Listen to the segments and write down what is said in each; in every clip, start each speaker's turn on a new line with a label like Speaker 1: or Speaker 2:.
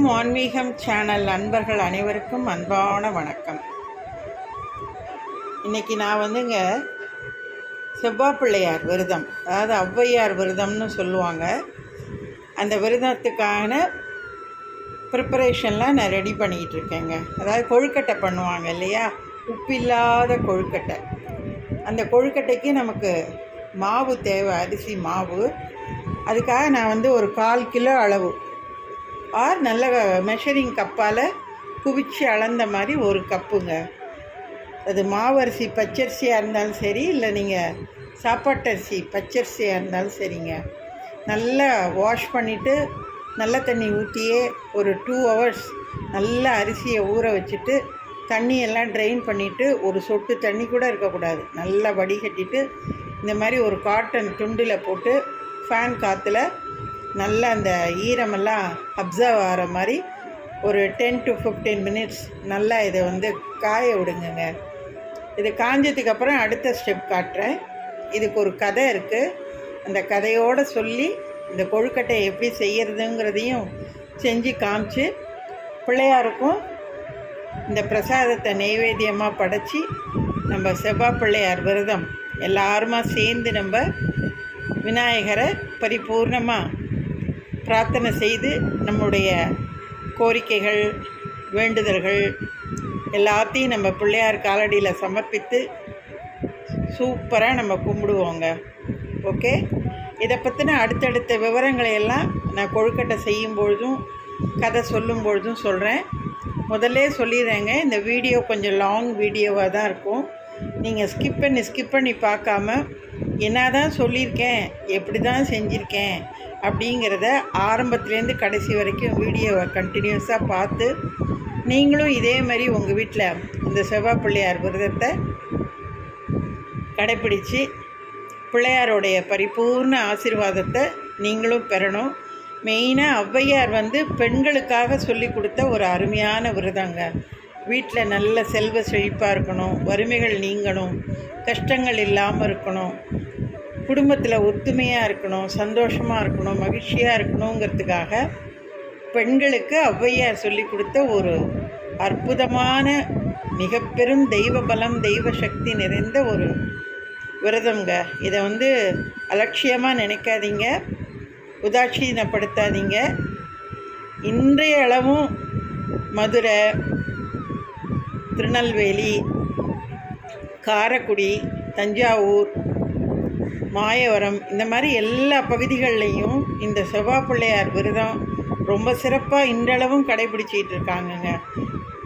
Speaker 1: வில்வம் ஆன்மீகம் சேனல் நண்பர்கள் அனைவருக்கும் அன்பான வணக்கம். இன்றைக்கி நான் வந்துங்க செவ்வாப்பிள்ளையார் விரதம் அதாவது ஔவையார் விரதம்னு சொல்லுவாங்க. அந்த விரதத்துக்கான ப்ரிப்பரேஷன்லாம் நான் ரெடி பண்ணிக்கிட்டு இருக்கேங்க. அதாவது கொழுக்கட்டை பண்ணுவாங்க இல்லையா? உப்பில்லாத கொழுக்கட்டை. அந்த கொழுக்கட்டைக்கு நமக்கு மாவு தேவை அரிசி மாவு. அதுக்காக நான் வந்து ஒரு கால் கிலோ அளவு ஆர் நல்ல மெஷரிங் கப்பால் குவிச்சு அளந்த மாதிரி ஒரு கப்புங்க. அது மாவரிசி பச்சரிசியாக இருந்தாலும் சரி இல்லை நீங்கள் சாப்பாட்டரிசி பச்சரிசியாக இருந்தாலும் சரிங்க. நல்லா வாஷ் பண்ணிவிட்டு நல்ல தண்ணி ஊற்றியே ஒரு டூ ஹவர்ஸ் நல்லா அரிசியை ஊற வச்சுட்டு தண்ணியெல்லாம் ட்ரெயின் பண்ணிவிட்டு ஒரு சொட்டு தண்ணி கூட இருக்கக்கூடாது. நல்லா வடிகட்டிட்டு இந்த மாதிரி ஒரு காட்டன் துண்டில் போட்டு ஃபேன் காற்றுல நல்லா அந்த ஈரமெல்லாம் அப்சர்வ் ஆகிற மாதிரி ஒரு டென் டு ஃபிஃப்டீன் மினிட்ஸ் நல்லா இதை வந்து காய விடுங்கங்க. இது காஞ்சதுக்கப்புறம் அடுத்த ஸ்டெப் காட்டுறேன். இதுக்கு ஒரு கதை இருக்குது அந்த கதையோடு சொல்லி இந்த கொழுக்கட்டையை எப்படி செய்கிறதுங்கிறதையும் செஞ்சு காமிச்சு பிள்ளையாருக்கும் இந்த பிரசாதத்தை நெய்வேத்தியமாக படைச்சி நம்ம செவ்வாய் பிள்ளையார் விரதம் எல்லாருமா சேர்ந்து நம்ம விநாயகரை பரிபூர்ணமாக பிரார்த்தனை செய்து நம்முடைய கோரிக்கைகள் வேண்டுதல்கள் எல்லாத்தையும் நம்ம பிள்ளையார் காலடியில் சமர்ப்பித்து சூப்பராக நம்ம கும்பிடுவோங்க. ஓகே? இதை பற்றின அடுத்தடுத்த விவரங்களை எல்லாம் நான் கொழுக்கட்டை செய்யும் பொழுதும் கதை சொல்லும் பொழுதும் சொல்கிறேன் முதல்ல சொல்லிடுறேங்க இந்த வீடியோ கொஞ்சம் லாங் வீடியோவாக தான் இருக்கும். நீங்கள் ஸ்கிப் பண்ணி ஸ்கிப் பண்ணி பார்க்காம என்ன தான் சொல்லியிருக்கேன் எப்படி தான் செஞ்சுருக்கேன் அப்படிங்கிறத ஆரம்பத்துலேருந்து கடைசி வரைக்கும் வீடியோவை கண்டினியூஸாக பார்த்து நீங்களும் இதே மாதிரி உங்கள் வீட்டில் இந்த செவ்வாய் பிள்ளையார் விரதத்தை கடைப்பிடிச்சு பிள்ளையாரோடைய பரிபூர்ண ஆசீர்வாதத்தை நீங்களும் பெறணும். மெயினாக ஔவையார் வந்து பெண்களுக்காக சொல்லி கொடுத்த ஒரு அருமையான விரதங்க. வீட்டில் நல்ல செல்வ செழிப்பாக இருக்கணும் வறுமைகள் நீங்கணும் கஷ்டங்கள் இல்லாமல் இருக்கணும். குடும்பத்தில் ஒத்துமையாக இருக்கணும் சந்தோஷமாக இருக்கணும் மகிழ்ச்சியாக இருக்கணுங்கிறதுக்காக பெண்களுக்கு ஔவையார் சொல்லி கொடுத்த ஒரு அற்புதமான மிக பெரும் தெய்வ பலம் தெய்வ சக்தி நிறைந்த ஒரு விரதம்ங்க. இதை வந்து அலட்சியமாக நினைக்காதீங்க உதாட்சீனப்படுத்தாதீங்க இன்றைய அளவும் மதுரை திருநெல்வேலி காரைக்குடி தஞ்சாவூர் மாயவரம் இந்த மாதிரி எல்லா பகுதிகள்லேயும் இந்த செவ்வாய் பிள்ளையார் விரதம் ரொம்ப சிறப்பாக இன்றளவும் கடைபிடிச்சிட்டு இருக்காங்கங்க.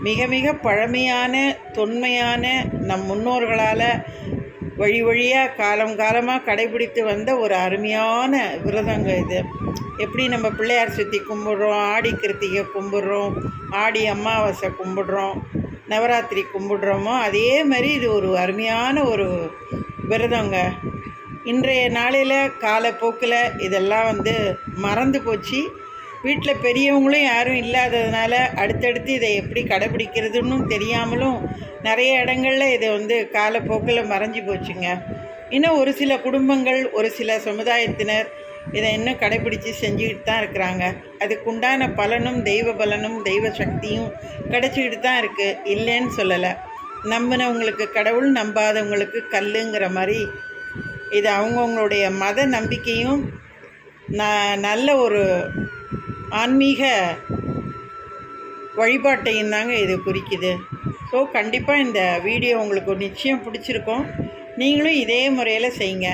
Speaker 1: மிக மிக பழமையான தொன்மையான நம் முன்னோர்களால் வழி வழியாக காலம் காலமாக கடைபிடித்து வந்த ஒரு அருமையான விரதங்க இது. எப்படி நம்ம பிள்ளையார் சுற்றி கும்பிட்றோம் ஆடி கிருத்திகை கும்பிட்றோம் ஆடி அமாவாசை கும்பிட்றோம் நவராத்திரி கும்பிட்றோமோ அதே மாதிரி இது ஒரு அருமையான ஒரு விரதங்க. இன்றைய நாளில் காலப்போக்கில் இதெல்லாம் வந்து மறந்து போச்சு. வீட்டில் பெரியவங்களும் யாரும் இல்லாததுனால அடுத்தடுத்து இதை எப்படி கடைபிடிக்கிறதுன்னு தெரியாமலும் நிறைய இடங்களில் இதை வந்து காலப்போக்கில் மறைஞ்சு போச்சுங்க. இன்னும் ஒரு சில குடும்பங்கள் ஒரு சில சமுதாயத்தினர் இதை இன்னும் கடைப்பிடிச்சு செஞ்சுக்கிட்டு தான் இருக்கிறாங்க. அதுக்குண்டான பலனும் தெய்வ பலனும் தெய்வ சக்தியும் கிடச்சிக்கிட்டு தான் இருக்குது இல்லைன்னு சொல்லலை. நம்பினவங்களுக்கு கடவுள் நம்பாதவங்களுக்கு கல்லுங்கிற மாதிரி இது அவங்கவுங்களுடைய மத நம்பிக்கையும் ந நல்ல ஒரு ஆன்மீக வழிபாட்டையும் தாங்க இது குறிக்குது. ஸோ கண்டிப்பாக இந்த வீடியோ உங்களுக்கு நிச்சயம் பிடிச்சிருக்கும். நீங்களும் இதே முறையில் செய்யுங்க.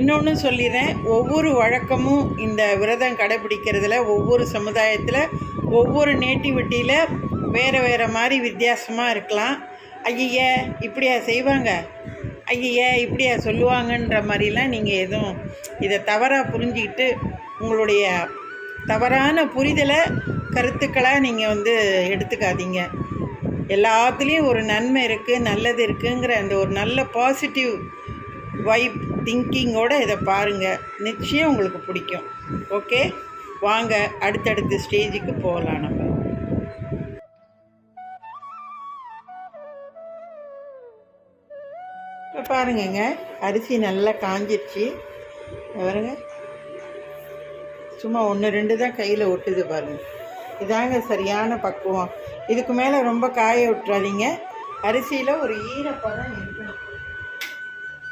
Speaker 1: இன்னொன்று சொல்லிடுறேன் ஒவ்வொரு வழக்கமும் இந்த விரதம் கடைபிடிக்கிறதுல ஒவ்வொரு சமுதாயத்தில் ஒவ்வொரு நேட்டிவிட்டியில் வேறு வேறு மாதிரி வித்தியாசமாக இருக்கலாம். ஐய இப்படியா செய்வாங்க? ஐயையே இப்படியா சொல்லுவாங்கன்ற மாதிரிலாம் நீங்கள் எதுவும் இதை தவறாக புரிஞ்சிக்கிட்டு உங்களுடைய தவறான புரிதலை கருத்துக்களாக நீங்கள் வந்து எடுத்துக்காதீங்க. எல்லாத்துலேயும் ஒரு நன்மை இருக்குது நல்லது இருக்குங்கிற அந்த ஒரு நல்ல பாசிட்டிவ் வைப் திங்கிங்கோடு இதை பாருங்கள் நிச்சயம் உங்களுக்கு பிடிக்கும். ஓகே வாங்க அடுத்தடுத்த ஸ்டேஜுக்கு போகலாம் நம்ம. இப்போ பாருங்கங்க. அரிசி நல்லா காஞ்சிருச்சு. பாருங்க. சும்மா ஒன்று ரெண்டு தான் கையில் ஒட்டுது பாருங்கள் இதாங்க சரியான பக்குவம். இதுக்கு மேலே ரொம்ப காய விட்டுறாதீங்க. அரிசியில் ஒரு ஈரப்பதம் இருக்கணும்.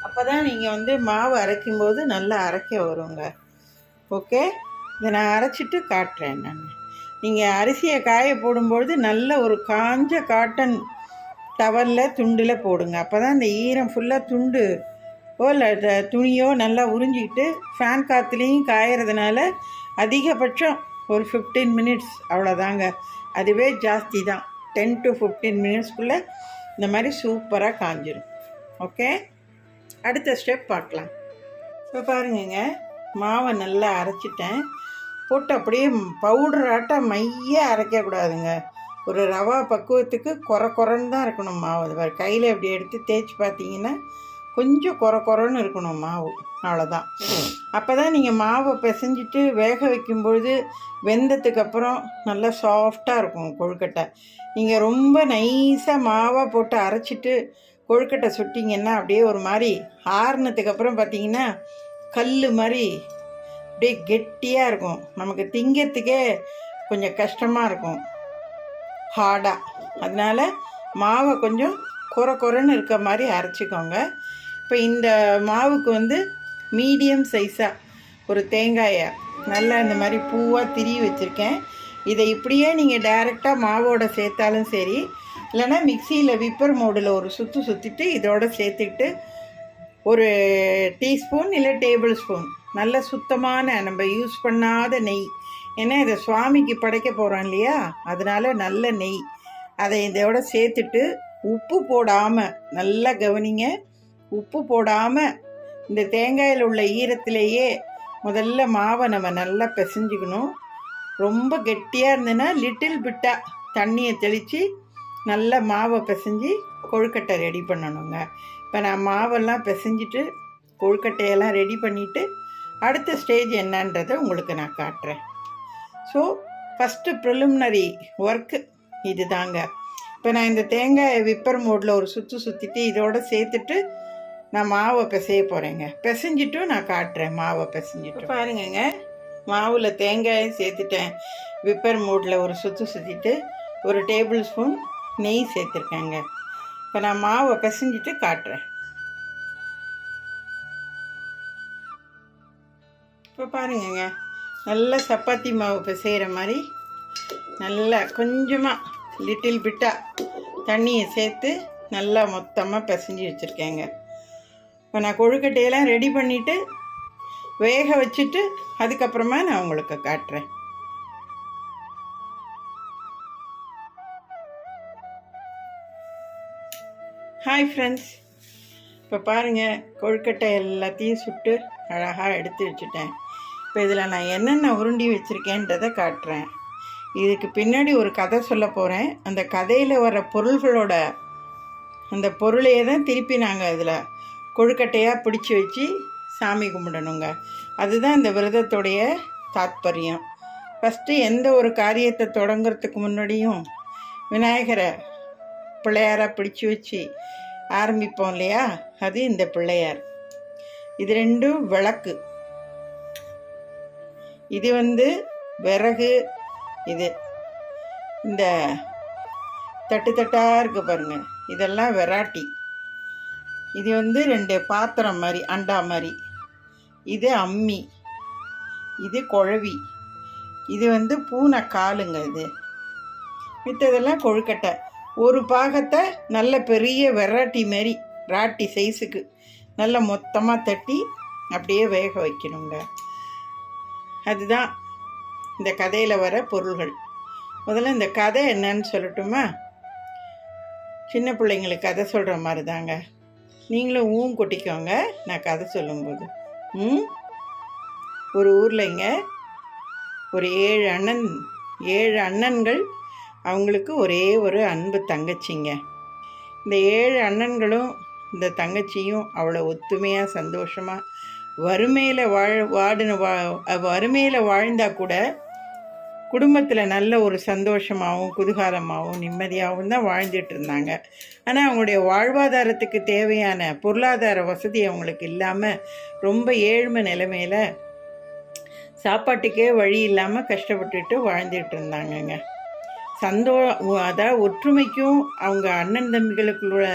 Speaker 1: அப்போ தான் நீங்கள் வந்து மாவு அரைக்கும்போது நல்லா அரைக்க வருங்க. ஓகே? இதை நான் அரைச்சிட்டு காட்டுறேன் நான். நீங்கள் அரிசியை காய போடும்பொழுது நல்ல ஒரு காஞ்ச காட்டன் டவலில் துண்டில் போடுங்க. அப்போ தான் இந்த ஈரம் ஃபுல்லாக துண்டு ஓ இல்லை த- துணியோ நல்லா உறிஞ்சிக்கிட்டு ஃபேன் காற்றுலேயும் காயறதுனால அதிகபட்சம் ஒரு ஃபிஃப்டீன் மினிட்ஸ் அவ்வளோதாங்க அதுவே ஜாஸ்தி தான் டென் டு ஃபிஃப்டீன் மினிட்ஸ்க்குள்ளே இந்த மாதிரி சூப்பராக காஞ்சிடும் ஓகே அடுத்த ஸ்டெப் பார்க்கலாம். இப்போ பாருங்கங்க. மாவை நல்லா அரைச்சிட்டேன். போட்டு அப்படியே பவுடராட்டம் மைய அரைக்கக்கூடாதுங்க. ஒரு ரவா பக்குவத்துக்கு குறை குறைன்னு தான் இருக்கணும் மாவு. அது கையில் இப்படி எடுத்து தேய்ச்சி பார்த்தீங்கன்னா கொஞ்சம் குறை குறைன்னு இருக்கணும் மாவு. அவ்வளோதான் அப்போ தான் நீங்கள் மாவை பிசைஞ்சிட்டு வேக வைக்கும்பொழுது வெந்ததுக்கு அப்புறம் நல்லா சாஃப்டாக இருக்கும் கொழுக்கட்டை. நீங்கள் ரொம்ப நைஸாக மாவாக போட்டு அரைச்சிட்டு கொழுக்கட்டை சுட்டிங்கன்னா அப்படியே ஒரு மாதிரி ஆறுனதுக்கப்புறம் பார்த்தீங்கன்னா கல் மாதிரி அப்படியே கெட்டியாக இருக்கும். நமக்கு திங்கிறதுக்கே கொஞ்சம் கஷ்டமாக இருக்கும். ஹார்டாக அதனால் மாவை கொஞ்சம் குறை குறைன்னு இருக்க மாதிரி அரைச்சிக்கோங்க. இப்போ இந்த மாவுக்கு வந்து மீடியம் சைஸாக ஒரு தேங்காயை நல்லா இந்த மாதிரி பூவாக திரி வச்சுருக்கேன். இதை இப்படியே நீங்கள் டைரெக்டாக மாவோட சேர்த்தாலும் சரி இல்லைன்னா மிக்சியில் விப்பர் மோடில் ஒரு சுற்று சுற்றிட்டு இதோட சேர்த்துக்கிட்டு ஒரு டீஸ்பூன் இல்லை டேபிள் ஸ்பூன். நல்ல சுத்தமான நம்ம யூஸ் பண்ணாத நெய். ஏன்னா இதை சுவாமிக்கு படைக்க போகிறோம் இல்லையா? அதனால் நல்ல நெய். அதை இதோட சேர்த்துட்டு உப்பு போடாமல் நல்லா கவனிங்க. உப்பு போடாமல் இந்த தேங்காயில் உள்ள ஈரத்திலேயே முதல்ல மாவை நம்ம நல்லா பிசைஞ்சுக்கணும். ரொம்ப கெட்டியாக இருந்ததுன்னா லிட்டில் பிட்டாக தண்ணியை தெளித்து நல்லா மாவை பிசைஞ்சு கொழுக்கட்டை ரெடி பண்ணணுங்க. இப்போ நான் மாவெல்லாம் பிசைஞ்சிட்டு கொழுக்கட்டையெல்லாம் ரெடி பண்ணிவிட்டு அடுத்த ஸ்டேஜ் என்னன்றதை உங்களுக்கு நான் காட்டுறேன். ஸோ ஃபஸ்ட்டு ப்ரிலிமினரி ஒர்க்கு இது தாங்க இப்போ நான் இந்த தேங்காயை விப்பர் மோடில் ஒரு சுற்று சுற்றிட்டு இதோட சேர்த்துட்டு நான் மாவை பிசைய போகிறேங்க பிசைஞ்சிட்டும் நான் காட்டுறேன் மாவை பிசைஞ்சிட்டு பாருங்கங்க. மாவில் தேங்காயும் சேர்த்துட்டேன். விப்பர் மோடில் ஒரு சுற்று சுற்றிட்டு ஒரு டேபிள் ஸ்பூன் நெய் சேர்த்துருக்கேங்க. இப்போ நான் மாவை பிசைஞ்சிட்டு காட்டுறேன். இப்போ பாருங்கங்க. நல்லா சப்பாத்தி மாவு பிசைகிற மாதிரி நல்லா கொஞ்சமாக லிட்டில் பிட்டாக தண்ணியை சேர்த்து நல்லா மொத்தமாக பிசைஞ்சு வச்சுருக்கேங்க. இப்போ நான் கொழுக்கட்டையெல்லாம் ரெடி பண்ணிவிட்டு வேக வச்சுட்டு அதுக்கப்புறமா நான் உங்களுக்கு காட்டுறேன். ஹாய் ஃப்ரெண்ட்ஸ் இப்போ பாருங்கள் கொழுக்கட்டை எல்லாத்தையும் சுட்டு அழகாக எடுத்து வச்சுட்டேன். இப்போ இதில் நான் என்னென்ன உருண்டி வச்சுருக்கேன்றதை காட்டுறேன். இதுக்கு பின்னாடி ஒரு கதை சொல்ல போகிறேன் அந்த கதையில் வர பொருள்களோட அந்த பொருளையே தான் திருப்பி நாங்கள் இதில் கொழுக்கட்டையாக பிடிச்சி வச்சு சாமி கும்பிடணுங்க. அதுதான் இந்த விரதத்துடைய தாத்பரியம். ஃபஸ்ட்டு எந்த ஒரு காரியத்தை தொடங்குறதுக்கு முன்னாடியும் விநாயகரை பிள்ளையாராக பிடிச்சி வச்சு ஆரம்பிப்போம் இல்லையா? அது இந்த பிள்ளையார். இது ரெண்டும் விளக்கு. இது வந்து விறகு இது. இந்த தட்டு தட்டாக இருக்குது பாருங்கள் இதெல்லாம் வெராட்டி. இது வந்து ரெண்டு பாத்திரம் மாதிரி அண்டா மாதிரி. இது அம்மி. இது குழவி. இது வந்து பூனை காலுங்க இது. மித்ததெல்லாம் கொழுக்கட்டை. ஒரு பாகத்தை நல்ல பெரிய வெராட்டி மாரி ராட்டி சைஸுக்கு நல்ல மொத்தமாக தட்டி அப்படியே வேக வைக்கணுங்க. அதுதான் இந்த கதையில் வர பொருள்கள். முதல்ல இந்த கதை என்னன்னு சொல்லட்டுமா? சின்ன பிள்ளைங்களுக்கு கதை சொல்கிற மாதிரி தாங்க நீங்களும் ஊன் கொட்டிக்கோங்க நான் கதை சொல்லும்போது. ம்? ஒரு ஊர்லைங்க ஒரு ஏழு அண்ணன் ஏழு அண்ணன்கள் அவங்களுக்கு ஒரே ஒரு அன்பு தங்கச்சிங்க. இந்த ஏழு அண்ணன்களும் இந்த தங்கச்சியும் அவ்வளோ ஒத்துமையாக சந்தோஷமாக வறுமையில் வாழ் வாடின வா வறுமையில் வாழ்ந்தால் கூட குடும்பத்தில் நல்ல ஒரு சந்தோஷமாகவும் குதூகாலமாகவும் நிம்மதியாகவும் தான் வாழ்ந்துட்டு இருந்தாங்க. ஆனால் அவங்களுடைய வாழ்வாதாரத்துக்கு தேவையான பொருளாதார வசதி அவங்களுக்கு இல்லாமல் ரொம்ப ஏழ்மை நிலைமையில் சாப்பாட்டுக்கே வழி இல்லாமல் கஷ்டப்பட்டுட்டு வாழ்ந்துட்டு இருந்தாங்கங்க. சந்தோ அதாவது ஒற்றுமைக்கும் அவங்க அண்ணன் தம்பிகளுக்குள்ள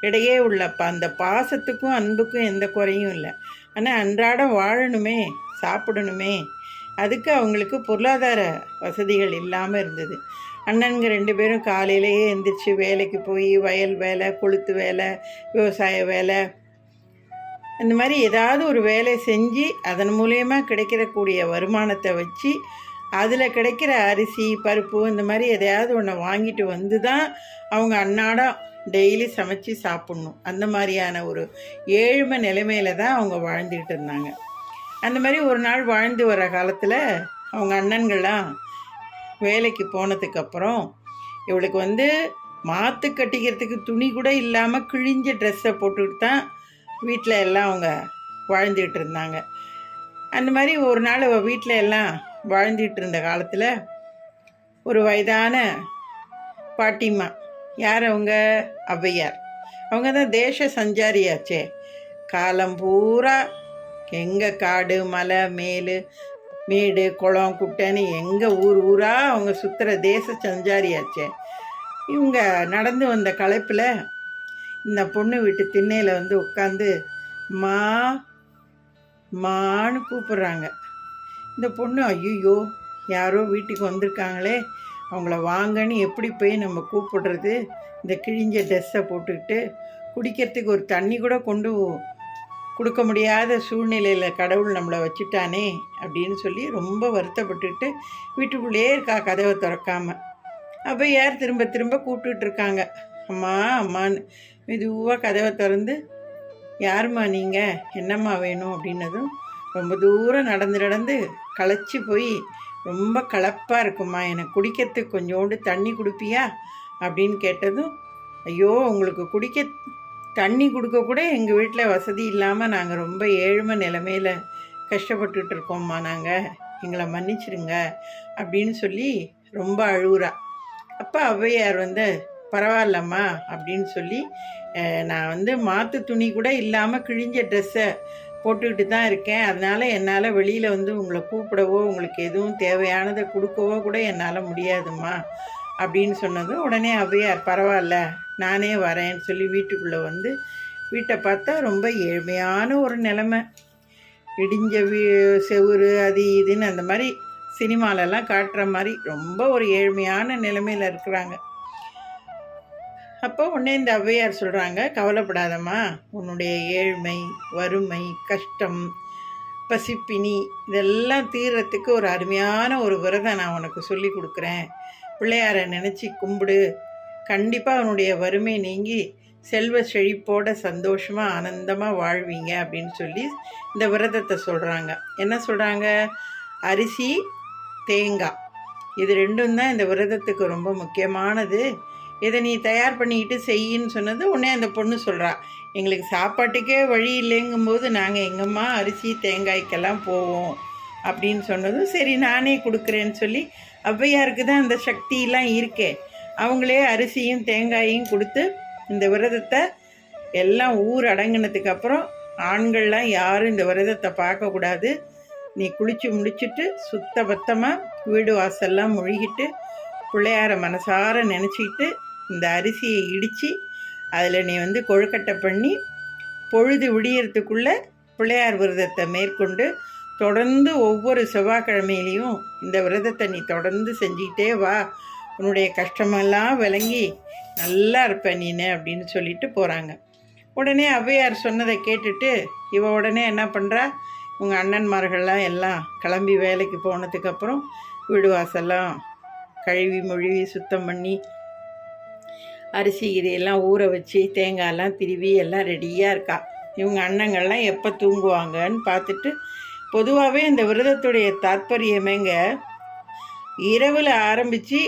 Speaker 1: இடையே உள்ள ப அந்த பாசத்துக்கும் அன்புக்கும் எந்த குறையும் இல்லை. ஆனால் அன்றாடம் வாழணுமே சாப்பிடணுமே. அதுக்கு அவங்களுக்கு பொருளாதார வசதிகள் இல்லாமல் இருந்தது. அண்ணனுங்க ரெண்டு பேரும் காலையிலேயே எந்திரிச்சு வேலைக்கு போய் வயல் வேலை கொளுத்து வேலை விவசாய வேலை இந்த மாதிரி ஏதாவது ஒரு வேலை செஞ்சு அதன் மூலயமா கிடைக்கிறக்கூடிய வருமானத்தை வச்சு அதில் கிடைக்கிற அரிசி பருப்பு இந்த மாதிரி எதையாவது ஒன்று வாங்கிட்டு வந்து தான் அவங்க அன்னாடம் டெய்லி சமைச்சு சாப்பிட்ணும். அந்த மாதிரியான ஒரு ஏழ்மை நிலைமையில தான் அவங்க வாழ்ந்துக்கிட்டு இருந்தாங்க. அந்த மாதிரி ஒரு நாள் வாழ்ந்து வர காலத்தில் அவங்க அண்ணன்கள்லாம் வேலைக்கு போனதுக்கப்புறம் இவளுக்கு வந்து மாற்று கட்டிக்கிறதுக்கு துணி கூட இல்லாமல் கிழிஞ்ச ட்ரெஸ்ஸை போட்டுக்கிட்டு தான் வீட்டில் எல்லாம் அவங்க வாழ்ந்துக்கிட்டு இருந்தாங்க. அந்த மாதிரி ஒரு நாள் அவள் வீட்டில் எல்லாம் வாழ்ந்துக்கிட்டு இருந்த காலத்தில் ஒரு வயதான பாட்டிம்மா யார் அவங்க? ஔவையார். அவங்க தான் தேச சஞ்சாரியாச்சே. காலம் பூரா எங்கே காடு மலை மேலு மேடு குளம் குட்டைன்னு எங்கே ஊர் ஊராக அவங்க சுற்றுற தேச சஞ்சாரியாச்சே. இவங்க நடந்து வந்த களைப்பில் இந்த பொண்ணு வீட்டு திண்ணையில் வந்து உட்காந்து மா மான்னு கூப்பிட்றாங்க. இந்த பொண்ணு ஐயோ யாரோ வீட்டுக்கு வந்திருக்காங்களே. அவங்கள வாங்கன்னு எப்படி போய் நம்ம கூப்பிடுறது? இந்த கிழிஞ்ச ட்ரெஸ்ஸை போட்டுக்கிட்டு குடிக்கிறதுக்கு ஒரு தண்ணி கூட கொண்டு கொடுக்க முடியாத சூழ்நிலையில் கடவுள் நம்மளை வச்சுட்டானே அப்படின்னு சொல்லி ரொம்ப வருத்தப்பட்டுட்டு வீட்டுக்குள்ளேயே இருக்கா கதவை திறக்காமல் அப்போ யார் திரும்ப திரும்ப கூப்பிட்டுட்டு இருக்காங்க? அம்மா அம்மான்னு மெதுவாக கதவை திறந்து யாரும்மா நீங்கள் என்னம்மா வேணும்? அப்படின்னதும் ரொம்ப தூரம் நடந்து நடந்து களைச்சி போய் ரொம்ப கலப்பாக இருக்குமா எனக்கு குடிக்கிறதுக்கு கொஞ்சோண்டு தண்ணி கொடுப்பியா? அப்படின்னு கேட்டதும் ஐயோ உங்களுக்கு குடிக்க தண்ணி கொடுக்க கூட எங்கள் வீட்டில் வசதி இல்லாமல் நாங்கள் ரொம்ப ஏழ்மை நிலமையில் கஷ்டப்பட்டுட்டு இருக்கோம்மா நாங்கள் எங்களை மன்னிச்சிடுங்க அப்படின்னு சொல்லி ரொம்ப அழுகுறா. அப்போ ஔவையார் வந்து பரவாயில்லம்மா. அப்படின்னு சொல்லி நான் வந்து மாற்று துணி கூட இல்லாமல் கிழிஞ்ச ட்ரெஸ்ஸை போட்டுக்கிட்டு தான் இருக்கேன். அதனால் என்னால் வெளியில் வந்து உங்களை கூப்பிடவோ உங்களுக்கு எதுவும் தேவையானதை கொடுக்கவோ கூட என்னால் முடியாதும்மா அப்படின்னு சொன்னதும் உடனே ஔவையார் பரவாயில்ல நானே வரேன்னு சொல்லி வீட்டுக்குள்ளே வந்து வீட்டை பார்த்தா ரொம்ப ஏழ்மையான ஒரு நிலமை. இடிஞ்ச வீ செவுரு அது இதுன்னு அந்த மாதிரி சினிமாலெல்லாம் காட்டுற மாதிரி ரொம்ப ஒரு ஏழ்மையான நிலைமையில் இருக்கிறாங்க. அப்போ உடனே இந்த ஔவையார் சொல்கிறாங்க கவலைப்படாதம்மா. உன்னுடைய ஏழ்மை வறுமை கஷ்டம் பசிப்பினி இதெல்லாம் தீர்றதுக்கு ஒரு அருமையான ஒரு விரதம் நான் உனக்கு சொல்லி கொடுக்குறேன். பிள்ளையாரை நினச்சி கும்பிடு. கண்டிப்பாக அவனுடைய வறுமை நீங்கி செல்வ செழிப்போட சந்தோஷமாக ஆனந்தமாக வாழ்வீங்க. அப்படின்னு சொல்லி இந்த விரதத்தை சொல்கிறாங்க என்ன சொல்கிறாங்க அரிசி தேங்காய். இது ரெண்டும் தான் இந்த விரதத்துக்கு ரொம்ப முக்கியமானது. இதை நீ தயார் பண்ணிக்கிட்டு செய்யின்னு சொன்னது உடனே அந்த பொண்ணு சொல்கிறா எங்களுக்கு சாப்பாட்டுக்கே வழி இல்லைங்கும்போது நாங்கள் எங்கம்மா அரிசி தேங்காய்க்கெல்லாம் போவோம் அப்படின்னு சொன்னதும் சரி நானே கொடுக்குறேன்னு சொல்லி ஔவையாருக்கு தான் அந்த சக்தியெல்லாம் இருக்கே அவங்களே அரிசியும் தேங்காயும் கொடுத்து இந்த விரதத்தை எல்லாம் ஊர் அடங்கினதுக்கப்புறம் ஆண்கள்லாம் யாரும் இந்த விரதத்தை பார்க்கக்கூடாது. நீ குளித்து முடிச்சுட்டு சுத்த பத்தமாக வீடு வாசல்லாம் முழுகிட்டு பிள்ளையார மனசார நினச்சிக்கிட்டு இந்த அரிசியை இடித்து அதில் நீ வந்து கொழுக்கட்டை பண்ணி பொழுது விடியறதுக்குள்ளே பிள்ளையார் விரதத்தை மேற்கொண்டு தொடர்ந்து ஒவ்வொரு செவ்வாய்க்கிழமையிலையும் இந்த விரதத்தை நீ தொடர்ந்து செஞ்சுக்கிட்டே வா. உன்னுடைய கஷ்டமெல்லாம் விளங்கி நல்லா இருப்ப நீனு அப்படின்னு சொல்லிட்டு போகிறாங்க உடனே ஔவையார் சொன்னதை கேட்டுட்டு இவ உடனே என்ன பண்ணுறா உங்கள் அண்ணன்மார்கள்லாம் எல்லாம் கிளம்பி வேலைக்கு போனதுக்கப்புறம் வீடு வாசல்லாம் கழுவி மொழிவி சுத்தம் பண்ணி அரிசி இதையெல்லாம் ஊற வச்சு தேங்காயெல்லாம் திருவி எல்லாம் ரெடியாக இருக்கா. இவங்க அண்ணங்கள்லாம் எப்போ தூங்குவாங்கன்னு பார்த்துட்டு பொதுவாகவே இந்த விரதத்துடைய தாற்பயமேங்க இரவில் ஆரம்பித்து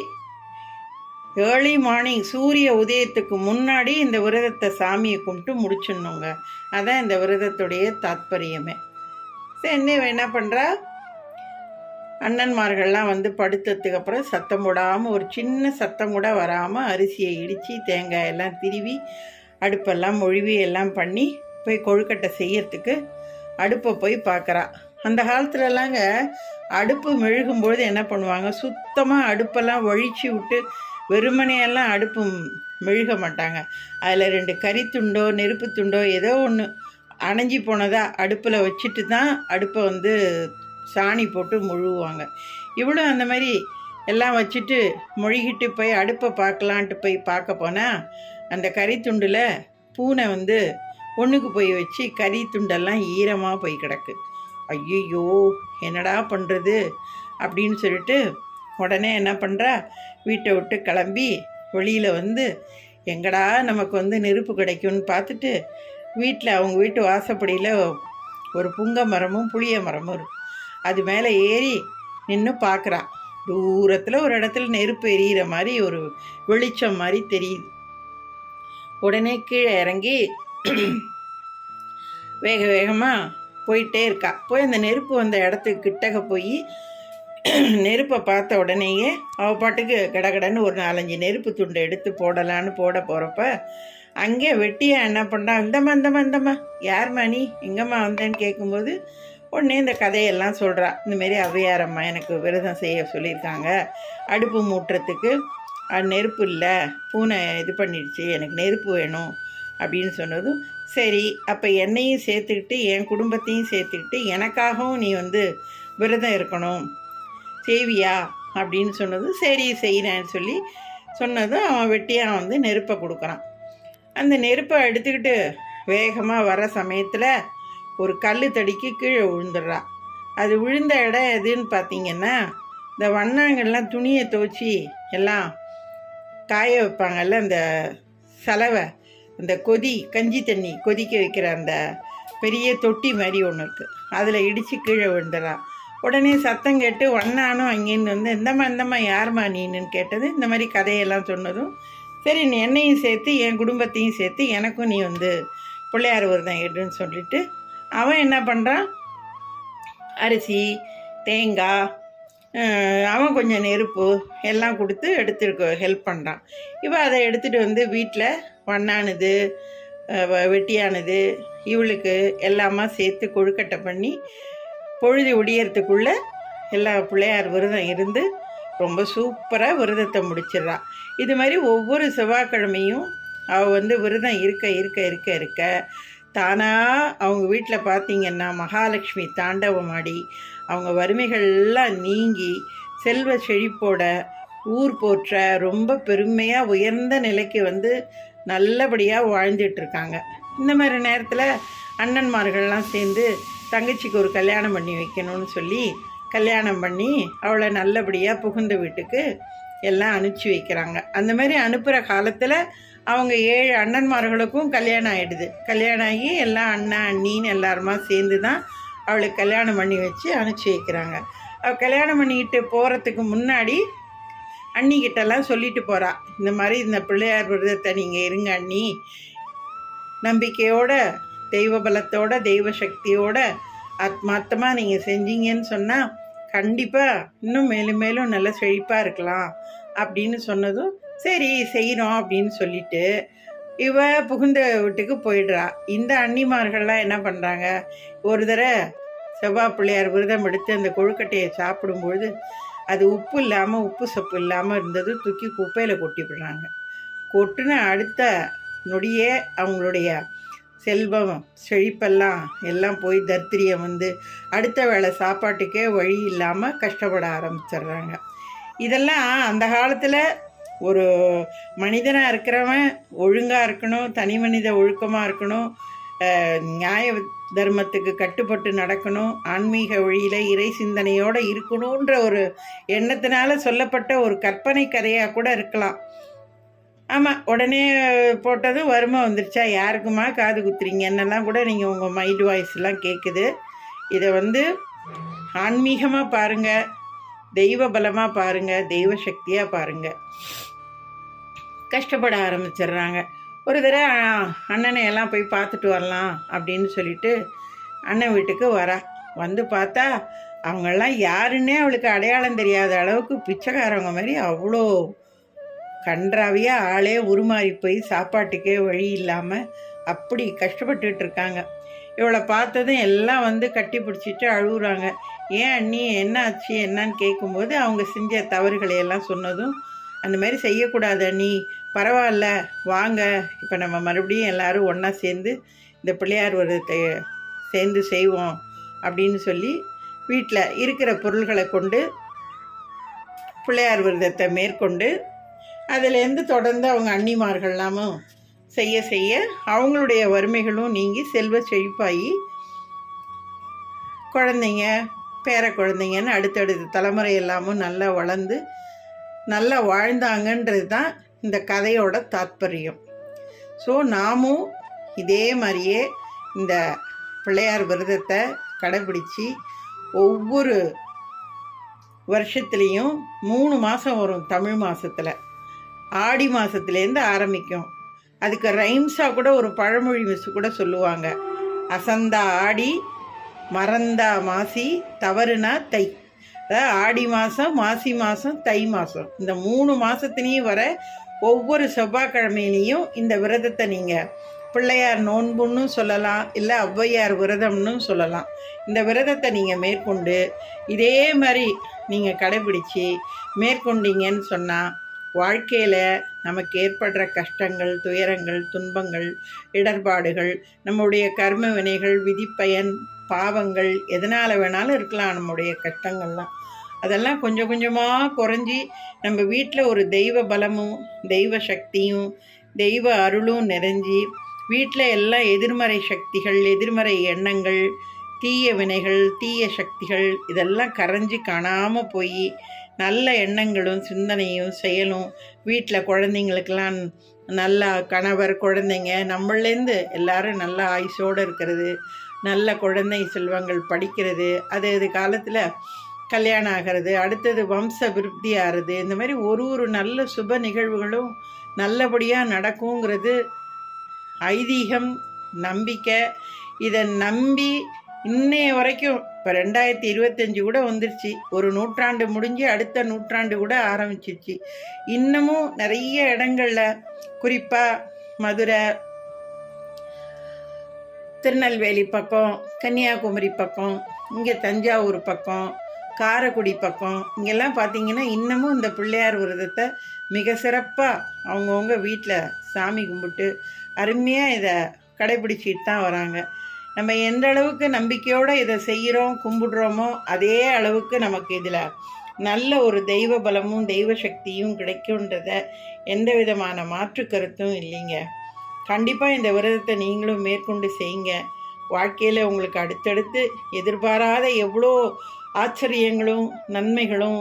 Speaker 1: ஏர்லி மார்னிங் சூரிய உதயத்துக்கு முன்னாடி இந்த விரதத்தை சாமியை கும்பிட்டு முடிச்சிடணுங்க. அதான் இந்த விரதத்துடைய தாத்பரியமே. சரி என்ன என்ன பண்ணுறா அண்ணன்மார்கள்லாம் வந்து படுத்ததுக்கு அப்புறம் சத்தம் போடாமல் ஒரு சின்ன சத்தம் கூட வராமல் அரிசியை இடித்து தேங்காயெல்லாம் திருவி அடுப்பெல்லாம் மொழிவி எல்லாம் பண்ணி போய் கொழுக்கட்டை செய்யறதுக்கு அடுப்பை போய் பார்க்குறா. அந்த காலத்துலலாங்க அடுப்பு மெழுகும்பொழுது என்ன பண்ணுவாங்க? சுத்தமாக அடுப்பெல்லாம் ஒழிச்சு விட்டு வெறுமனையெல்லாம் அடுப்பு மெழுக மாட்டாங்க. அதில் ரெண்டு கறித்துண்டோ நெருப்பு துண்டோ ஏதோ ஒன்று அணைஞ்சி போனதாக அடுப்பில் வச்சுட்டு தான் அடுப்பை வந்து சாணி போட்டு முழுகுவாங்க இவளும் அந்த மாதிரி எல்லாம் வச்சுட்டு மொழிகிட்டு போய் அடுப்பை பார்க்கலான்ட்டு போய் பார்க்க போனால் அந்த கறித்துண்டில் பூனை வந்து ஒன்றுக்கு போய் வச்சு கறி துண்டெல்லாம் ஈரமாக போய் கிடக்கு. ஐயோ என்னடா பண்ணுறது அப்படின்னு சொல்லிட்டு உடனே என்ன பண்ணுறா வீட்டை விட்டு கிளம்பி வெளியில் வந்து எங்கடா நமக்கு வந்து நெருப்பு கிடைக்கும்னு பார்த்துட்டு வீட்டில் அவங்க வீட்டு வாசப்படியில் ஒரு புங்க மரமும் புளிய மரமும் இருக்கும் அது மேலே ஏறி நின்று பார்க்குறா. தூரத்தில் ஒரு இடத்துல நெருப்பு எரியிற மாதிரி ஒரு வெளிச்சம் மாதிரி தெரியுது. உடனே கீழே இறங்கி வேக வேகமாக போயிட்டே இருக்கா. போய் அந்த நெருப்பு வந்த இடத்துக்கு கிட்டக போய் நெருப்பை பார்த்த உடனேயே அவ பாட்டுக்கு கடகடன்னு ஒரு நாலஞ்சு நெருப்பு துண்டை எடுத்து போடலான்னு போட போகிறப்ப அங்கே வெட்டியா என்ன பண்ணா இந்தம்மா இந்தம்மா இந்தம்மா. யார்மா நீ? எங்கம்மா வந்தேன்னு கேட்கும்போது உடனே இந்த கதையெல்லாம் சொல்கிறா இந்தமாரி அவ்வையாரம்மா எனக்கு விரதம் செய்ய சொல்லியிருக்காங்க. அடுப்பு மூட்டுறதுக்கு நெருப்பு இல்லை. பூனை இது பண்ணிடுச்சு. எனக்கு நெருப்பு வேணும். அப்படின்னு சொன்னதும் சரி அப்போ என்னையும் சேர்த்துக்கிட்டு என் குடும்பத்தையும் சேர்த்துக்கிட்டு எனக்காகவும் நீ வந்து விரதம் இருக்கணும். செய்வியா? அப்படின்னு சொன்னதும் சரி செய்கிறேன்னு சொல்லி சொன்னதும் அவன் வெட்டியாக வந்து நெருப்பை கொடுக்குறான். அந்த நெருப்பை எடுத்துக்கிட்டு வேகமாக வர சமயத்தில் ஒரு கல் தடிக்கு கீழே விழுந்துடுறா. அது விழுந்த இடம் எதுன்னு பார்த்தீங்கன்னா இந்த வண்ணாங்கள்லாம் துணியை துவச்சி எல்லாம் காய வைப்பாங்கல்ல அந்த சலவை அந்த கொதி கஞ்சி தண்ணி கொதிக்க வைக்கிற அந்த பெரிய தொட்டி மாதிரி ஒன்று இருக்குது அதில் இடித்து கீழே விழுந்துடுறான் உடனே சத்தம் கேட்டு ஒன்னானும் அங்கேருந்து வந்து இந்தம்மா இந்தம்மா யாரும்மா நீன்னு கேட்டது. இந்த மாதிரி கதையெல்லாம் சொன்னதும் சரி நீ என்னையும் சேர்த்து என் குடும்பத்தையும் சேர்த்து எனக்கும் நீ வந்து பிள்ளையார் விரதம் எடுன்னு சொல்லிட்டு அவன் என்ன பண்ணுறான் அரிசி தேங்காய் அவன் கொஞ்சம் நெருப்பு எல்லாம் கொடுத்து எடுத்துருக்க ஹெல்ப் பண்ணுறான் இப்போ அதை எடுத்துகிட்டு வந்து வீட்டில் வண்ணானது வ- வெட்டியானது இவளுக்கு எல்லாமா சேர்த்து கொழுக்கட்டை பண்ணி பொழுது ஒடியறதுக்குள்ளே எல்லா பிள்ளையார் விரதம் இருந்து ரொம்ப சூப்பராக விரதத்தை முடிச்சிடுறான் இது மாதிரி ஒவ்வொரு செவ்வாய்க்கிழமையும் அவள் வந்து விரதம் இருக்க இருக்க இருக்க இருக்க தானாக அவங்க வீட்டில் பார்த்தீங்கன்னா மகாலட்சுமி தாண்டவமாடி அவங்க வறுமைகள்லாம் நீங்கி செல்வ செழிப்போட ஊர் போற்ற ரொம்ப பெருமையாக உயர்ந்த நிலைக்கு வந்து நல்லபடியாக வாழ்ந்துட்டுருக்காங்க. இந்த மாதிரி நேரத்தில் அண்ணன்மார்கள்லாம் சேர்ந்து தங்கச்சிக்கு ஒரு கல்யாணம் பண்ணி வைக்கணும்னு சொல்லி கல்யாணம் பண்ணி அவளை நல்லபடியாக புகுந்த வீட்டுக்கு எல்லாம் அனுப்பிச்சி வைக்கிறாங்க. அந்த மாதிரி அனுப்புகிற காலத்தில் அவங்க ஏழு அண்ணன்மார்களுக்கும் கல்யாணம் ஆகிடுது கல்யாணம் ஆகி எல்லாம் அண்ணன் அண்ணின்னு எல்லாருமா சேர்ந்து தான் அவளுக்கு கல்யாணம் பண்ணி வச்சு அனுப்பிச்சி வைக்கிறாங்க. அவள் கல்யாணம் பண்ணிக்கிட்டு போகிறதுக்கு முன்னாடி அண்ணிக்கிட்டலாம் சொல்லிட்டு போகிறா இந்த மாதிரி இந்த பிள்ளையார் விரதத்தை நீங்கள் இருங்க அண்ணி. நம்பிக்கையோட தெய்வ பலத்தோட தெய்வ சக்தியோட ஆத்மார்த்தமாக நீங்கள் செஞ்சீங்கன்னு சொன்னால் கண்டிப்பாக இன்னும் மேலும் மேலும் நல்ல செழிப்பாக இருக்கலாம் அப்படின்னு சொன்னதும் சரி செய்கிறோம் அப்படின்னு சொல்லிட்டு இவ புகுந்த வீட்டுக்கு போயிடுறா. இந்த அன்னிமார்கள்லாம் என்ன பண்ணுறாங்க ஒரு தடவை செவ்வாய் பிள்ளையார் விரதம் எடுத்து அந்த கொழுக்கட்டையை சாப்பிடும்பொழுது அது உப்பு இல்லாமல் உப்பு சப்பு இல்லாமல் இருந்தது. தூக்கி குப்பையில் கொட்டிவிடுறாங்க கொட்டுன அடுத்த நொடியே அவங்களுடைய செல்வம் செழிப்பெல்லாம் எல்லாம் போய் தர்த்திரியம் வந்து அடுத்த வேளை சாப்பாட்டுக்கே வழி இல்லாமல் கஷ்டப்பட ஆரம்பிச்சிடுறாங்க. இதெல்லாம் அந்த காலத்தில் ஒரு மனிதனாக இருக்கிறவன் ஒழுங்காக இருக்கணும் தனி மனித ஒழுக்கமாக இருக்கணும் நியாய தர்மத்துக்கு கட்டுப்பட்டு நடக்கணும் ஆன்மீக வழியில் இறை சிந்தனையோடு இருக்கணுன்ற ஒரு எண்ணத்தினால சொல்லப்பட்ட ஒரு கற்பனை கதையாக கூட இருக்கலாம். ஆமாம் உடனே போட்டதும் வறுமை வந்துருச்சா? யாருக்குமா காது குத்துறீங்க? என்னெல்லாம் கூட நீங்கள் உங்கள் மைண்ட் வாய்ஸ்லாம் கேட்குது இதை வந்து ஆன்மீகமாக பாருங்கள் தெய்வ பலமாக பாருங்கள் தெய்வ சக்தியாக பாருங்கள் கஷ்டப்பட ஆரம்பிச்சிடுறாங்க. ஒரு தடவை அண்ணனை எல்லாம் போய் பார்த்துட்டு வரலாம் அப்படின்னு சொல்லிட்டு அண்ணன் வீட்டுக்கு வரா. வந்து பார்த்தா அவங்கெல்லாம் யாருன்னே அவளுக்கு அடையாளம் தெரியாத அளவுக்கு பிச்சைக்காரவங்க மாதிரி அவ்வளோ கன்றாவியாக ஆளே உருமாறி போய் சாப்பாட்டுக்கே வழி இல்லாமல் அப்படி கஷ்டப்பட்டுட்டு இருக்காங்க. இவளை பார்த்ததும் எல்லாம் வந்து கட்டி பிடிச்சிட்டு அழுகுறாங்க. ஏன் அண்ணி? என்ன ஆச்சு என்னன்னு கேட்கும்போது அவங்க செஞ்ச தவறுகளை எல்லாம் சொன்னதும் அந்த மாதிரி செய்யக்கூடாது அண்ணி. பரவாயில்ல வாங்க. இப்போ நம்ம மறுபடியும் எல்லாரும் ஒன்றா சேர்ந்து இந்த பிள்ளையார் விரதத்தை சேர்ந்து செய்வோம் அப்படின்னு சொல்லி வீட்டில் இருக்கிற பொருள்களை கொண்டு பிள்ளையார் விரதத்தை மேற்கொண்டு அதிலேருந்து தொடர்ந்து அவங்க அன்னிமார்கள்லாமும் செய்ய செய்ய அவங்களுடைய வறுமைகளும் நீங்கி செல்வ செழிப்பாகி குழந்தைங்க பேர குழந்தைங்கன்னு அடுத்தடுத்த தலைமுறை எல்லாமும் நல்லா வளர்ந்து நல்லா வாழ்ந்தாங்கன்றது தான் இந்த கதையோட தாத்பரியம். ஸோ நாமும் இதே மாதிரியே இந்த பிள்ளையார் விரதத்தை கடைபிடிச்சி ஒவ்வொரு வருஷத்துலேயும் மூணு மாதம் வரும் தமிழ் மாதத்தில் ஆடி மாதத்துலேருந்து ஆரம்பிக்கும். அதுக்கு ரைம்ஸாக கூட ஒரு பழமொழி மிஸ் கூட சொல்லுவாங்க. அசந்தா ஆடி மறந்தா மாசி தவறுனா தை. அதாவது ஆடி மாதம் மாசி மாதம் தை மாதம் இந்த மூணு மாதத்துலேயும் வர ஒவ்வொரு செவ்வாய்க்கிழமையிலையும் இந்த விரதத்தை நீங்கள் பிள்ளையார் நோன்புன்னு சொல்லலாம் இல்லை ஔவையார் விரதம்னு சொல்லலாம். இந்த விரதத்தை நீங்கள் மேற்கொண்டு இதே மாதிரி நீங்கள் கடைபிடிச்சி மேற்கொண்டீங்கன்னு சொன்னால் வாழ்க்கையில் நமக்கு ஏற்படுற கஷ்டங்கள் துயரங்கள் துன்பங்கள் இடர்பாடுகள் நம்முடைய கர்ம வினைகள் விதிப்பயன் பாவங்கள் எதனால் வேணாலும் இருக்கலாம் நம்முடைய கஷ்டங்கள்லாம். அதெல்லாம் கொஞ்சம் கொஞ்சமாக குறைஞ்சி நம்ம வீட்டில் ஒரு தெய்வ பலமும் தெய்வ சக்தியும் தெய்வ அருளும் நிறைஞ்சி வீட்டில் எல்லாம் எதிர்மறை சக்திகள் எதிர்மறை எண்ணங்கள் தீய வினைகள் தீய சக்திகள் இதெல்லாம் கரைஞ்சி காணாமல் போய் நல்ல எண்ணங்களும் சிந்தனையும் செயலும் வீட்டில் குழந்தைங்களுக்கெல்லாம் நல்லா கணவர் குழந்தைங்க நம்மளேருந்து எல்லாரும் நல்ல ஆயுசோடு இருக்கிறது. நல்ல குழந்தை செல்வங்கள் படிக்கிறது அது அது காலத்தில் கல்யாணம் ஆகிறது அடுத்தது வம்ச விருத்தி ஆகிறது இந்த மாதிரி ஒரு ஒரு நல்ல சுப நிகழ்வுகளும் நல்லபடியாக நடக்குங்கிறது ஐதீகம் நம்பிக்கை. இதை நம்பி இன்னைய வரைக்கும் இப்போ ரெண்டாயிரத்தி இருபத்தஞ்சி கூட வந்துருச்சு. ஒரு நூற்றாண்டு முடிஞ்சு அடுத்த நூற்றாண்டு கூட ஆரம்பிச்சிருச்சு. இன்னமும் நிறைய இடங்களில் குறிப்பாக மதுரை திருநெல்வேலி பக்கம் கன்னியாகுமரி பக்கம் இங்கே தஞ்சாவூர் பக்கம் காரைக்குடி பக்கம் இங்கெல்லாம் பார்த்தீங்கன்னா இன்னமும் இந்த பிள்ளையார் விரதத்தை மிக சிறப்பாக அவங்கவுங்க வீட்டில் சாமி கும்பிட்டு அருமையாக இதை கடைபிடிச்சிட்டு தான் வராங்க. நம்ம எந்த அளவுக்கு நம்பிக்கையோடு இதை செய்கிறோம் கும்பிடுறோமோ அதே அளவுக்கு நமக்கு இதில் நல்ல ஒரு தெய்வ பலமும் தெய்வ சக்தியும் கிடைக்குன்றத எந்த விதமான மாற்று கருத்தும் இல்லைங்க. கண்டிப்பாக இந்த விரதத்தை நீங்களும் மேற்கொண்டு செய்யுங்க. வாழ்க்கையில் உங்களுக்கு அடுத்தடுத்து எதிர்பாராத எவ்வளோ ஆச்சரியங்களும் நன்மைகளும்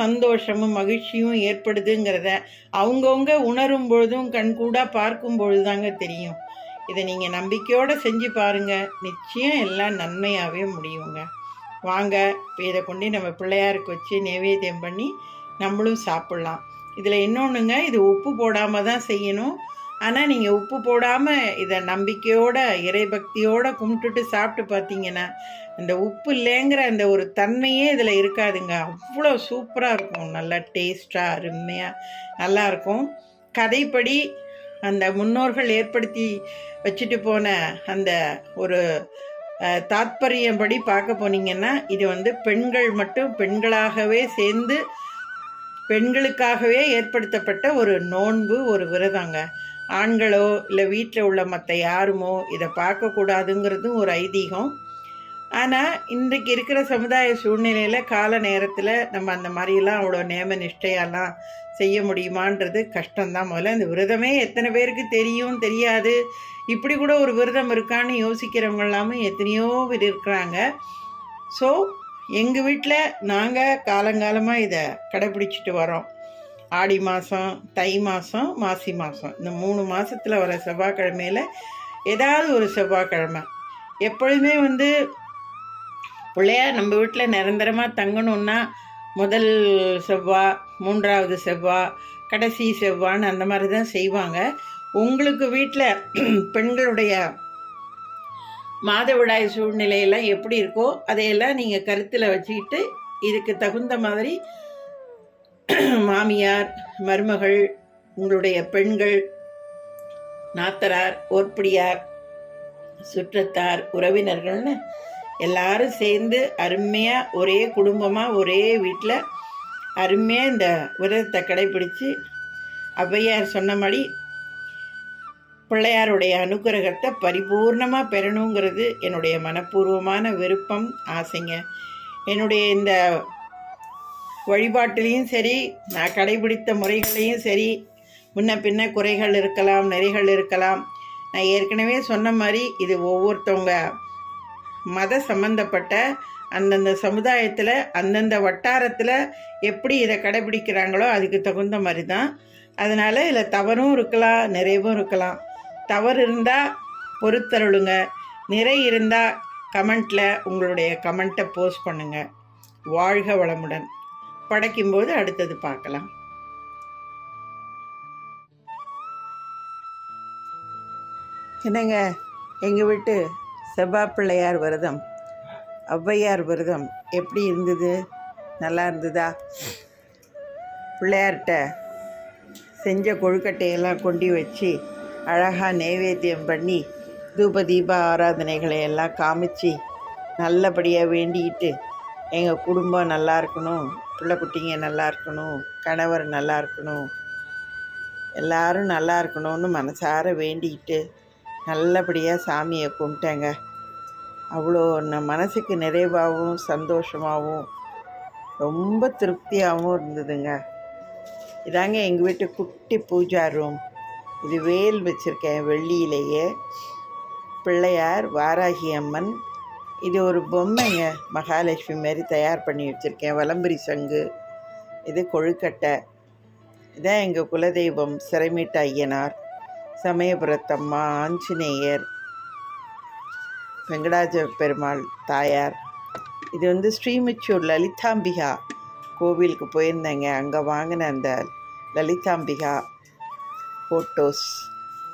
Speaker 1: சந்தோஷமும் மகிழ்ச்சியும் ஏற்படுதுங்கிறத அவங்கவுங்க உணரும் பொழுதும் கண்கூடாக பார்க்கும் பொழுது தாங்க தெரியும். இதை நீங்கள் நம்பிக்கையோடு செஞ்சு பாருங்கள் நிச்சயம் எல்லாம் நன்மையாகவே முடியுங்க. வாங்க இப்போ இதை கொண்டு நம்ம பிள்ளையாருக்கு வச்சு நைவேத்தியம் பண்ணி நம்மளும் சாப்பிட்லாம். இதில் இன்னொன்றுங்க இது உப்பு போடாமல் தான் செய்யணும். ஆனால் நீங்கள் உப்பு போடாமல் இதை நம்பிக்கையோட இறைபக்தியோடு கும்பிட்டுட்டு சாப்பிட்டு பார்த்தீங்கன்னா அந்த உப்பு இல்லைங்கிற அந்த ஒரு தன்மையே இதில் இருக்காதுங்க. அவ்வளோ சூப்பராக இருக்கும். நல்லா டேஸ்ட்டாக அருமையாக நல்லாயிருக்கும் கதைப்படி அந்த முன்னோர்கள் ஏற்படுத்தி வச்சுட்டு போன அந்த ஒரு தாத்பரியம்படி பார்க்க போனீங்கன்னா இது வந்து பெண்கள் மட்டும் பெண்களாகவே சேர்ந்து பெண்களுக்காகவே ஏற்படுத்தப்பட்ட ஒரு நோன்பு ஒரு விரதங்க. ஆண்களோ இல்லை வீட்டில் உள்ள மற்ற யாருமோ இதை பார்க்கக்கூடாதுங்கிறதும் ஒரு ஐதீகம். ஆனால் இன்றைக்கு இருக்கிற சமுதாய சூழ்நிலையில் கால நேரத்தில் நம்ம அந்த மாதிரிலாம் அவ்வளோ நேம நிஷ்டையெல்லாம் செய்ய முடியுமான்றது கஷ்டம்தான். முதல்ல இந்த விரதமே எத்தனை பேருக்கு தெரியும் தெரியாது. இப்படி கூட ஒரு விரதம் இருக்கான்னு யோசிக்கிறவங்க எல்லாமே எத்தனையோ பேர் இருக்கிறாங்க. ஸோ எங்கள் வீட்டில் நாங்கள் காலங்காலமாக இதை கடைப்பிடிச்சிட்டு வரோம் ஆடி மாதம் தை மாதம் மாசி மாதம் இந்த மூணு மாதத்தில் வர செவ்வாய்க்கிழமையில் ஏதாவது ஒரு செவ்வாய்க்கிழமை. எப்பொழுதுமே வந்து பிள்ளையார் நம்ம வீட்டில் நிரந்தரமாக தங்கணுன்னா முதல் செவ்வாய் மூன்றாவது செவ்வாய் கடைசி செவ்வான்னு அந்த மாதிரி தான் செய்வாங்க. உங்களுக்கு வீட்டில் பெண்களுடைய மாதவிடாய் சூழ்நிலையெல்லாம் எப்படி இருக்கோ அதையெல்லாம் நீங்கள் கருத்தில் வச்சுக்கிட்டு இதுக்கு தகுந்த மாதிரி மாமியார் மருமகள் உங்களுடைய பெண்கள் நாத்தனார் ஓர்ப்பிடியார் சுற்றத்தார் உறவினர்கள்னு எல்லாரும் சேர்ந்து அருமையாக ஒரே குடும்பமாக ஒரே வீட்டில் அருமையாக இந்த விரதத்தை கடைப்பிடிச்சு ஔவையார் மாதிரி பிள்ளையாருடைய அனுக்கிரகத்தை பரிபூர்ணமாக பெறணுங்கிறது என்னுடைய மனப்பூர்வமான விருப்பம் ஆசைங்க. என்னுடைய இந்த வழிபாட்டிலையும் சரி நான் கடைபிடித்த முறைகளையும் சரி முன்ன பின்ன குறைகள் இருக்கலாம் நிறைகள் இருக்கலாம். நான் ஏற்கனவே சொன்ன மாதிரி இது ஒவ்வொருத்தவங்க மத சம்பந்தப்பட்ட அந்தந்த சமுதாயத்தில் அந்தந்த வட்டாரத்தில் எப்படி இதை கடைபிடிக்கிறாங்களோ அதுக்கு தகுந்த மாதிரி தான் அதனால் இதில் தவறும் இருக்கலாம் நிறைவும் இருக்கலாம். தவறு இருந்தால் பொறுத்தருளுங்க. நிறை இருந்தால் கமெண்ட்டில் உங்களுடைய கமெண்ட்டை போஸ்ட் பண்ணுங்கள் வாழ்க வளமுடன். படைக்கும்போது அடுத்தது பார்க்கலாம். என்னங்க எங்கள் வீட்டு செவ்வா பிள்ளையார் விரதம் ஔவையார் விரதம் எப்படி இருந்தது? நல்லா இருந்ததா? பிள்ளையார்கிட்ட செஞ்ச கொழுக்கட்டையெல்லாம் கொண்டு வச்சு அழகாக நைவேத்தியம் பண்ணி தூப தீப ஆராதனைகளை எல்லாம் காமிச்சு நல்லபடியாக வேண்டிக்கிட்டு எங்கள் குடும்பம் நல்லா இருக்கணும் பிள்ளை குட்டிங்க நல்லா இருக்கணும் கணவர் நல்லா இருக்கணும் எல்லாரும் நல்லா இருக்கணும்னு மனசார வேண்டிக்கிட்டு நல்லபடியாக சாமியை கும்பிட்டேங்க. அவ்வளோ மனசுக்கு நிறைவாகவும் சந்தோஷமாகவும் ரொம்ப திருப்தியாகவும் இருந்ததுங்க. இதாங்க எங்கள் வீட்டு குட்டி பூஜா ரூம். இது வேல் வச்சுருக்கேன் வெள்ளியிலேயே. பிள்ளையார் வாராகி அம்மன் இது ஒரு பொம்மைங்க. மகாலட்சுமி மாரி தயார் பண்ணி வச்சுருக்கேன். வலம்புரி சங்கு இது கொழுக்கட்டை. இதான் எங்கள் குலதெய்வம் சிறைமீட்ட ஐயனார் சமயபுரத்தம்மா ஆஞ்சநேயர் வெங்கடாஜ பெருமாள் தாயார். இது வந்து ஸ்ரீமிச்சூர் லலிதாம்பிகா கோவிலுக்கு போயிருந்தேங்க. அங்கே வாங்கின அந்த லலிதாம்பிகா ஃபோட்டோஸ்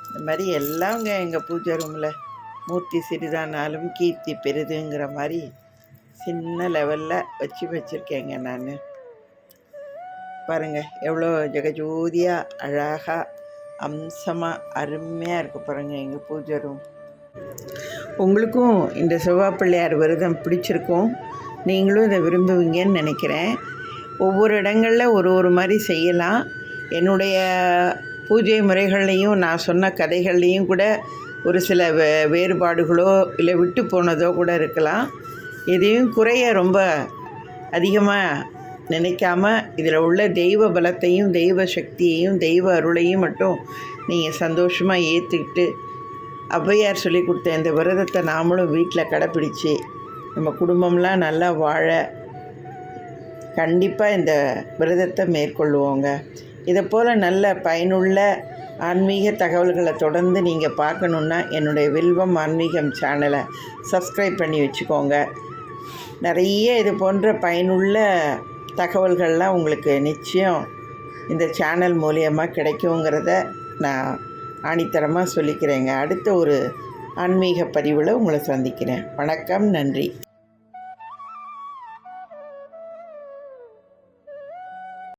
Speaker 1: இந்த மாதிரி எல்லாங்க எங்கள் பூஜை ரூமில் மூர்த்தி சிறிதானாலும் கீர்த்தி பெரிதுங்கிற மாதிரி சின்ன லெவலில் வச்சு வச்சுருக்கேங்க நான். பாருங்கள் எவ்வளோ ஜெகஜோதியாக அழகாக அம்சமாக அருமையாக இருக்க பாருங்கள் எங்கள் பூஜை ரூம் உங்களுக்கும் இந்த செவ்வாப்பிள்ளையார் விரதம் பிடிச்சிருக்கும். நீங்களும் இதை விரும்புவீங்கன்னு நினைக்கிறேன். ஒவ்வொரு இடங்களில் ஒரு ஒரு மாதிரி செய்யலாம். என்னுடைய பூஜை முறைகள்லையும் நான் சொன்ன கதைகள்லேயும் கூட ஒரு சில வே வேறுபாடுகளோ இல்லை விட்டு போனதோ கூட இருக்கலாம். இதையும் குறைய ரொம்ப அதிகமாக நினைக்காம இதில் உள்ள தெய்வ பலத்தையும் தெய்வ சக்தியையும் தெய்வ அருளையும் மட்டும் நீங்கள் சந்தோஷமாக ஏற்றுக்கிட்டு ஔவையார் சொல்லி கொடுத்த இந்த விரதத்தை நாமளும் வீட்டில் கடைப்பிடிச்சு நம்ம குடும்பம்லாம் நல்லா வாழ கண்டிப்பாக இந்த விரதத்தை மேற்கொள்ளுவோங்க இதை போல் நல்ல பயனுள்ள ஆன்மீக தகவல்களை தொடர்ந்து நீங்கள் பார்க்கணுன்னா என்னுடைய வில்வம் ஆன்மீகம் சேனலை சப்ஸ்கிரைப் பண்ணி வச்சுக்கோங்க. நிறைய இது போன்ற பயனுள்ள தகவல்கள்லாம் உங்களுக்கு நிச்சயம் இந்த சேனல் மூலியமாக கிடைக்குங்கிறத நான் ஆணித்தரமாக சொல்லிக்கிறேங்க. அடுத்த ஒரு ஆன்மீக பதிவில் உங்களை சந்திக்கிறேன். வணக்கம் நன்றி.